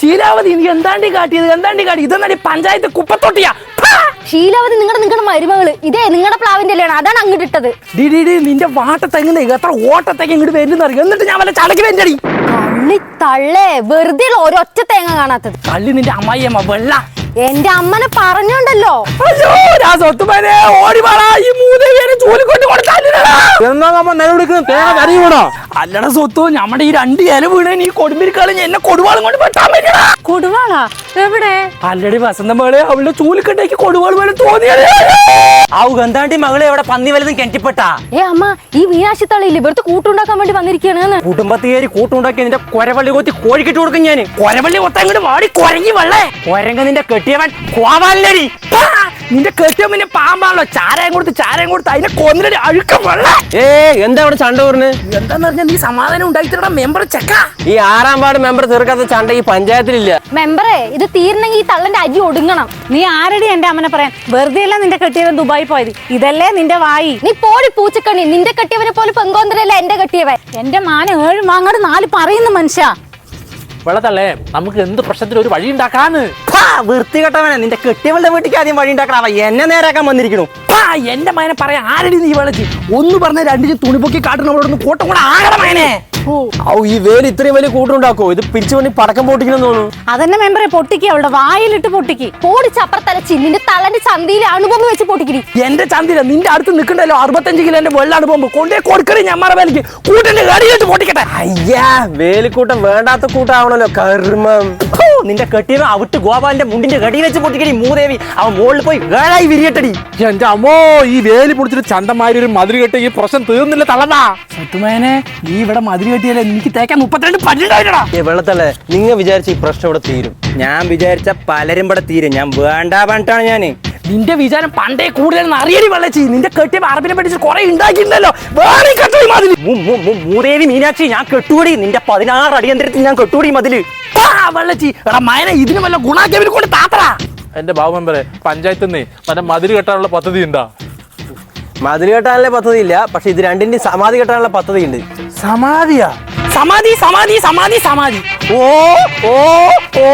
ശീലാവതി നീ എന്താണ്ടി കാട്ടിയത്? എന്താണ്ടി കാട്ടി? ഇതെന്നാടി പഞ്ചായത്ത് കുപ്പത്തൊട്ടിയാ! ശീലാവതി നിങ്ങളുടെ നിങ്ങളുടെ മരുമകൾ. ഇതേ നിങ്ങളുടെ പ്ലാവിന്റെ അല്ലാണ് അതാണ് അങ്ങോട്ട് ഇട്ടത് ഡി ഡി ഡീ, നിന്റെ വാട്ടത്തെങ്ങനെ എത്ര ഓട്ടത്തേക്ക് ഇങ്ങോട്ട് വരുന്ന അറിയാം എന്നിട്ട് ഞാൻ വല്ല ചടക്കി വേണ്ടി തള്ളി തള്ളേ വെറുതെ ഒരൊറ്റ തേങ്ങ കാണാത്തത്. തള്ളി നിന്റെ അമ്മായിയമ്മ വെള്ള. എന്റെ അമ്മനെ പറഞ്ഞോണ്ടല്ലോ. അയ്യോ ഞാൻ സ്വത്തുമാനെ ഓടി ഈ മൂദേവിയെ ചൂലിക്കൊണ്ട് കൊടുത്താലില്ലടാ എന്നാ നമ്മ നിലവിളിക്കുന്നത് തേങ്ങ കരയുമോടാ അല്ലട സ്വത്തു നമ്മുടെ ഈ രണ്ട് ഇല വീണ് നീ കൊടുമ്പിരിക്കാളും എന്നെ കൊടുവാളും കൊണ്ട് വെട്ടാൻ പറ്റണ കൊടുവാളാ? എവിടെ? അല്ലടി വസന്ത മകളെ അവളുടെ ചൂലിക്കണ്ടേക്ക് കൊടുവാൾ പോലെ തോന്നിയത് ആ ഗന്ധാണ്ടി മകളെ എവിടെ പന്നി വലുതും കെട്ടിപ്പെട്ടാ? ഏ അമ്മ ഈ മീനാശി തള്ളിയില്ല ഇവിടുത്തെ കൂട്ടുണ്ടാക്കാൻ വേണ്ടി വന്നിരിക്കുകയാണ് കുടുംബത്തേരി കൂട്ടുണ്ടാക്കി നിന്റെ കൊരവള്ളി കൊത്തി കോഴിക്കിട്ട് കൊടുക്കും ഞാൻ കൊരവള്ളി ഒത്തങ്ങോട്ട് വാടി കൊരങ്ങി വെള്ളേ. കൊരങ്ങ നിന്റെ കെട്ടിയവൻ കോവാലടി! നിന്റെ കെട്ടിയോ പിന്നെ പാമ്പാണല്ലോ. ചാരായം കൊടുത്ത് ചാരായം കൊടുത്ത്. അതിനെ കൊന്നിട്ട് അഴുക്ക വെള്ള. ഏ എന്താ അവിടെ ചണ്ട പറഞ്ഞ് എന്താന്ന് പറഞ്ഞാ നീ സമാധാനം ഉണ്ടാക്കിത്തരണ മെമ്പർ ചെക്ക. ഈ ആറാം വാർഡ് മെമ്പർ തീർക്കാത്ത ചണ്ട ഈ പഞ്ചായത്തിലില്ല. മെമ്പറേ ഇത് തീർന്നെങ്കിൽ ഈ തള്ളന്റെ അരി ഒടുങ്ങണം. നീ ആരടി എന്റെ അമ്മനെ പറയാൻ? വെറുതെ അല്ല നിന്റെ കെട്ടിയവൻ ദുബായി പോയത്. ഇതല്ലേ നിന്റെ വായി? നീ പോടി പൂച്ചക്കണി നിന്റെ കെട്ടിയവനെ പോലെ പെങ്കോന്തരല്ല എന്റെ കെട്ടിയവൻ. എന്റെ മാന ഏഴ് മാങ്ങാട് നാല് പറയുന്ന മനുഷ്യ. വെള്ളത്തള്ളേ നമുക്ക് എന്ത് പ്രശ്നത്തിന് ഒരു വഴി ഉണ്ടാക്കാന്ന് വൃത്തികെട്ടവനെ നിന്റെ കെട്ടിയവളുടെ വീട്ടിലേക്ക് ആദ്യം വഴി ഉണ്ടാക്കണം എന്നെ നേരാക്കാൻ വന്നിരിക്കണു! എന്റെ മകനെ പറയാൻ ആരടി നീ വെള്ളത്തിൽ ഒന്ന് പറഞ്ഞ രണ്ടിന് തുണിപൊക്കി കാട്ടണം കോട്ടം നിന്ന് കൂട്ടം കൂടെ ആകണ മകനെ. ഔ ഈ വേൽ ഇത്രയും വലിയ കൂട്ടുണ്ടാക്കോ ഇത് പിരിച്ചു പണി പടക്കം പൊട്ടിക്കണം തോന്നുന്നു. അതന്നെ മെമ്പറെ പൊട്ടിക്ക് അവളുടെ വായിലിട്ട് പൊട്ടിക്ക്. പോടി ചിന്നിന്റെ തലന്റെ ചന്തിയിൽ അണുബോംബ് വെച്ച് പൊട്ടിക്കിരി എന്റെ ചന്തിര നിന്റെ അടുത്ത് നിൽക്കണ്ടല്ലോ? അറുപത്തഞ്ച് കിലോ എന്റെ വെള്ളാണ് പോകുമ്പോ കൊണ്ടേ കൊടുക്കണേ ഞമ്മറ വേലക്ക് കൂട്ടന്റെ കടിയിട്ട് പൊട്ടിക്കട്ടെ. അയ്യാ വേലിക്കൂട്ടം വേണ്ടാത്ത കൂട്ടാവണല്ലോ കർമ്മം. നിന്റെ കെട്ടിയവ അവിട്ട് ഗോപാലിന്റെ മുണ്ടിന്റെ കടി വെച്ച് പൊട്ടിക്കടി മൂദേവി. അവൻ മുകളിൽ പോയി വേളായി വിരിയട്ടടി. എന്റെ അമ്മോ ഈ വേലി പൊടിച്ചിട്ട് ചന്തമാരി ഒരു മതിരി കെട്ടി ഈ പ്രശ്നം തീർന്നില്ല തള്ളതാ സത്തുമേനെ നീ ഇവിടെ മതിരി കെട്ടിയാലേ എനിക്ക് തേക്കാൻ മുപ്പത്തിരണ്ട് പല്ലുണ്ടായിട്ടാ ഏ വെള്ളത്തല്ലേ നിങ്ങൾ വിചാരിച്ച ഈ പ്രശ്നം ഇവിടെ തീരും. ഞാൻ വിചാരിച്ച പലരും ഇവിടെ തീരും. ഞാൻ വേണ്ട പറഞ്ഞിട്ടാണ് ഞാൻ. നിന്റെ വിചാരം പണ്ടേ കൂടുതൽ അറിയടി വെള്ളച്ചി. നിന്റെ കെട്ടിയ അറബിനെ പഠിച്ച് കുറെ ഉണ്ടാക്കിയിട്ടുണ്ടല്ലോ വേറെ കെട്ടി മതിൽ മു- മു- മു- മൂദേവി മീനാക്ഷി ഞാൻ കെട്ടുകൂടി. നിന്റെ പതിനാറ് അടിയന്തരത്തിൽ ഞാൻ കെട്ടുകൂടി മതിൽ. പാ, വെള്ളച്ചി. എടാ മയനെ ഇതിന് വല്ല ഗുണാക്കിയവര് കൊണ്ട് താത്ര എന്റെ ബാബു മെമ്പറെ പഞ്ചായത്തിൽ നിന്ന് മറ്റേ മതിരി കെട്ടാനുള്ള പദ്ധതി ഉണ്ടാ മതിൽ കെട്ടാനുള്ള പദ്ധതി ഇല്ല പക്ഷെ ഇത് രണ്ടിന്റെ സമാധി കെട്ടാനുള്ള പദ്ധതി ഉണ്ട് സമാധിയാ? സമാധി സമാധി സമാധി സമാധി. ഓ ഓ ഓ.